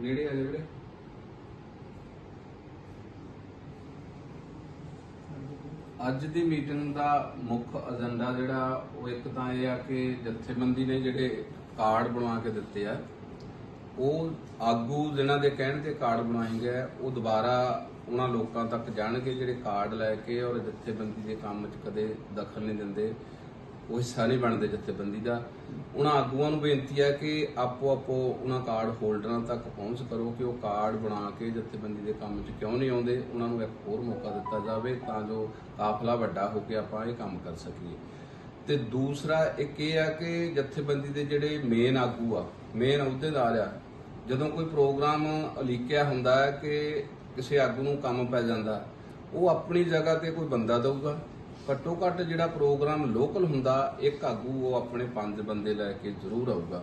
ਨੇੜੇ ਆ ਜਿਹੜੇ ਅੱਜ ਦੀ ਮੀਟਿੰਗ ਦਾ ਮੁੱਖ ਏਜੰਡਾ ਜਿਹੜਾ, ਉਹ ਇੱਕ ਤਾਂ ਇਹ ਆ ਕਿ ਜਥੇਬੰਦੀ ਨੇ ਜਿਹੜੇ ਕਾਰਡ ਬਣਾ ਕੇ ਦਿੱਤੇ ਆ, ਉਹ ਆਗੂ ਜਿਨ੍ਹਾਂ ਦੇ ਕਹਿਣ ਤੇ ਕਾਰਡ ਬਣਾਏ ਗਏ ਉਹ ਦੁਬਾਰਾ ਉਹਨਾਂ ਲੋਕਾਂ ਤੱਕ ਜਾਣਗੇ ਜਿਹੜੇ ਕਾਰਡ ਲੈ ਕੇ ਔਰ ਜਥੇਬੰਦੀ ਦੇ ਕੰਮ 'ਚ ਕਦੇ ਦਖਲ ਨਹੀਂ ਦਿੰਦੇ। ਉਹ ਹਿੱਸਾ ਨਹੀਂ ਬਣਦੇ ਜਥੇਬੰਦੀ ਦਾ। ਉਹਨਾਂ ਆਗੂਆਂ ਨੂੰ ਬੇਨਤੀ ਹੈ ਕਿ ਆਪੋ ਆਪੋ ਉਹਨਾਂ ਕਾਰਡ ਹੋਲਡਰਾਂ ਤੱਕ ਪਹੁੰਚ ਕਰੋ ਕਿ ਉਹ ਕਾਰਡ ਬਣਾ ਕੇ ਜਥੇਬੰਦੀ ਦੇ ਕੰਮ 'ਚ ਕਿਉਂ ਨਹੀਂ ਆਉਂਦੇ। ਉਹਨਾਂ ਨੂੰ ਇੱਕ ਹੋਰ ਮੌਕਾ ਦਿੱਤਾ ਜਾਵੇ ਤਾਂ ਜੋ ਕਾਫਲਾ ਵੱਡਾ ਹੋ ਕੇ ਆਪਾਂ ਇਹ ਕੰਮ ਕਰ ਸਕੀਏ। ਤੇ ਦੂਸਰਾ ਇੱਕ ਇਹ ਆ ਕਿ ਜਥੇਬੰਦੀ ਦੇ ਜਿਹੜੇ ਮੇਨ ਆਗੂ ਆ ਮੇਨ ਅਹੁਦੇਦਾਰ ਆ, ਜਦੋਂ ਕੋਈ ਪ੍ਰੋਗਰਾਮ ਅਲੀਕਿਆ ਹੁੰਦਾ ਹੈ ਕਿ ਕਿਸੇ ਆਗੂ ਨੂੰ ਕੰਮ ਪੈ ਜਾਂਦਾ, ਉਹ ਆਪਣੀ ਜਗ੍ਹਾ ਤੇ ਕੋਈ ਬੰਦਾ ਦਊਗਾ। ਘੱਟੋ ਘੱਟ ਜਿਹੜਾ ਪ੍ਰੋਗਰਾਮ ਲੋਕਲ ਹੁੰਦਾ ਇੱਕ ਆਗੂ ਉਹ ਆਪਣੇ ਪੰਜ ਬੰਦੇ ਲੈ ਕੇ ਜ਼ਰੂਰ ਆਊਗਾ।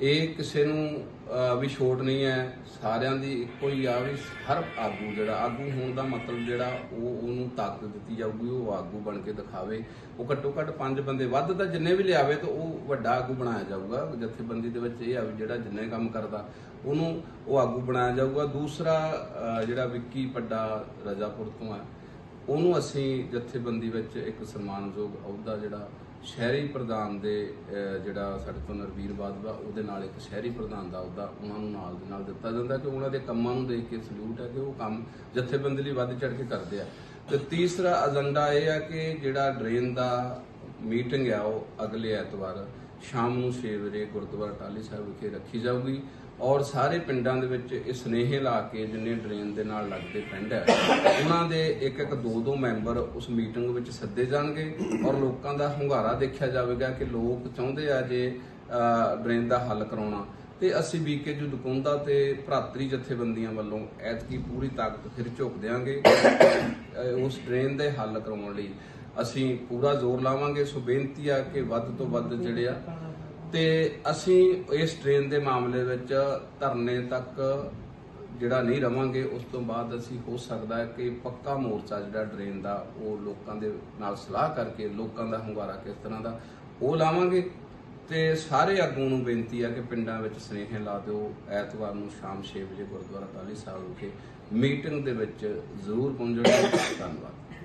ਇਹ ਕਿਸੇ ਨੂੰ ਵੀ ਛੋਟ ਨਹੀਂ ਹੈ। ਸਾਰਿਆਂ ਦੀ ਇੱਕੋ ਹੀ ਆ ਵੀ ਹਰ ਆਗੂ ਜਿਹੜਾ, ਆਗੂ ਹੋਣ ਦਾ ਮਤਲਬ ਜਿਹੜਾ ਉਹ ਉਹਨੂੰ ਤਾਕਤ ਦਿੱਤੀ ਜਾਊਗੀ, ਉਹ ਆਗੂ ਬਣ ਕੇ ਦਿਖਾਵੇ। ਉਹ ਘੱਟੋ ਘੱਟ ਪੰਜ ਬੰਦੇ, ਵੱਧ ਤਾਂ ਜਿੰਨੇ ਵੀ ਲਿਆਵੇ ਤਾਂ ਉਹ ਵੱਡਾ ਆਗੂ ਬਣਾਇਆ ਜਾਊਗਾ। ਜਥੇਬੰਦੀ ਦੇ ਵਿੱਚ ਇਹ ਆ ਵੀ ਜਿਹੜਾ ਜਿੰਨੇ ਕੰਮ ਕਰਦਾ, ਉਹਨੂੰ ਉਹ ਆਗੂ ਬਣਾਇਆ ਜਾਊਗਾ। ਦੂਸਰਾ ਜਿਹੜਾ ਵਿੱਕੀ ਪੱਡਾ ਰਜਾਪੁਰ ਤੋਂ ਹੈ ਉਹਨੂੰ ਅਸੀਂ ਜਥੇਬੰਦੀ ਵਿੱਚ ਇੱਕ ਸਨਮਾਨਯੋਗ ਅਹੁਦਾ ਜਿਹੜਾ ਸ਼ਹਿਰੀ ਪ੍ਰਧਾਨ ਦੇ ਜਿਹੜਾ ਸਾਡੇ ਤੋਂ ਨਰਵੀਰ ਬਾਦਵਾ, ਉਹਦੇ ਨਾਲ ਇੱਕ ਸ਼ਹਿਰੀ ਪ੍ਰਧਾਨ ਦਾ ਅਹੁਦਾ ਉਹਨਾਂ ਨੂੰ ਨਾਲ ਦੇ ਨਾਲ ਦਿੱਤਾ ਜਾਂਦਾ ਕਿ ਉਹਨਾਂ ਦੇ ਕੰਮਾਂ ਨੂੰ ਦੇਖ ਕੇ ਸਲੂਟ ਹੈ ਕਿ ਉਹ ਕੰਮ ਜਥੇਬੰਦੀ ਲਈ ਵੱਧ ਚੜ ਕੇ ਕਰਦੇ ਆ। ਤੇ ਤੀਸਰਾ ਏਜੰਡਾ ਇਹ ਆ ਕਿ ਜਿਹੜਾ ਡਰੇਨ ਦਾ ਮੀਟਿੰਗ ਆ ਉਹ ਅਗਲੇ ਐਤਵਾਰ ਸ਼ਾਮ ਨੂੰ 6 ਵਜੇ ਗੁਰਦੁਆਰਾ ਟਾਲੀ ਸਾਹਿਬ ਵਿਖੇ ਰੱਖੀ ਜਾਊਗੀ ਔਰ ਸਾਰੇ ਪਿੰਡਾਂ ਦੇ ਵਿੱਚ ਇਹ ਸੁਨੇਹੇ ਲਾ ਕੇ ਜਿੰਨੇ ਡਰੇਨ ਦੇ ਨਾਲ ਲੱਗਦੇ ਪਿੰਡ ਹੈ, ਉਹਨਾਂ ਦੇ ਇੱਕ ਇੱਕ ਦੋ ਦੋ ਮੈਂਬਰ ਉਸ ਮੀਟਿੰਗ ਵਿੱਚ ਸੱਦੇ ਜਾਣਗੇ ਔਰ ਲੋਕਾਂ ਦਾ ਹੁੰਗਾਰਾ ਦੇਖਿਆ ਜਾਵੇਗਾ ਕਿ ਲੋਕ ਚਾਹੁੰਦੇ ਆ ਜੇ ਡਰੇਨ ਦਾ ਹੱਲ ਕਰਾਉਣਾ। ਤੇ ਅਸੀਂ ਬੀਕੇ ਜੂ ਦਕੁੰਦਾ ਤੇ ਭਰਾਤਰੀ ਜਥੇਬੰਦੀਆਂ ਵੱਲੋਂ ਐਤਕੀ ਪੂਰੀ ਤਾਕਤ ਫਿਰ ਝੋਕ ਦੇਾਂਗੇ ਉਸ ਡਰੇਨ ਦੇ ਹੱਲ ਕਰਾਉਣ ਲਈ। ਅਸੀਂ ਪੂਰਾ ਜ਼ੋਰ ਲਾਵਾਂਗੇ, ਸੋ ਬੇਨਤੀ ਆ ਕਿ ਵੱਧ ਤੋਂ ਵੱਧ ਜਿਹੜੇ ਆ, ਤੇ ਅਸੀਂ ਇਸ ਟ੍ਰੇਨ ਦੇ ਮਾਮਲੇ ਵਿੱਚ ਧਰਨੇ ਤੱਕ ਜਿਹੜਾ ਨਹੀਂ ਰਵਾਂਗੇ, ਉਸ ਤੋਂ ਬਾਅਦ ਅਸੀਂ ਹੋ ਸਕਦਾ ਹੈ ਕਿ ਪੱਕਾ ਮੋਰਚਾ ਜਿਹੜਾ ਟ੍ਰੇਨ ਦਾ, ਉਹ ਲੋਕਾਂ ਦੇ ਨਾਲ ਸਲਾਹ ਕਰਕੇ, ਲੋਕਾਂ ਦਾ ਹੁੰਗਾਰਾ ਕਿਸ ਤਰ੍ਹਾਂ ਦਾ, ਉਹ ਲਾਵਾਂਗੇ। ਤੇ ਸਾਰੇ ਆਗੂਆਂ ਨੂੰ ਬੇਨਤੀ ਆ ਕਿ ਪਿੰਡਾਂ ਵਿੱਚ ਸਨੇਹ ਲਾ ਦਿਓ। ਐਤਵਾਰ ਨੂੰ ਸ਼ਾਮ 6 ਵਜੇ ਗੁਰਦੁਆਰਾ ਟਾਹਲੀ ਸਾਹਿਬ ਵਿਖੇ ਮੀਟਿੰਗ ਦੇ ਵਿੱਚ ਜ਼ਰੂਰ ਪਹੁੰਚਣਾ ਧੰਨਵਾਦ।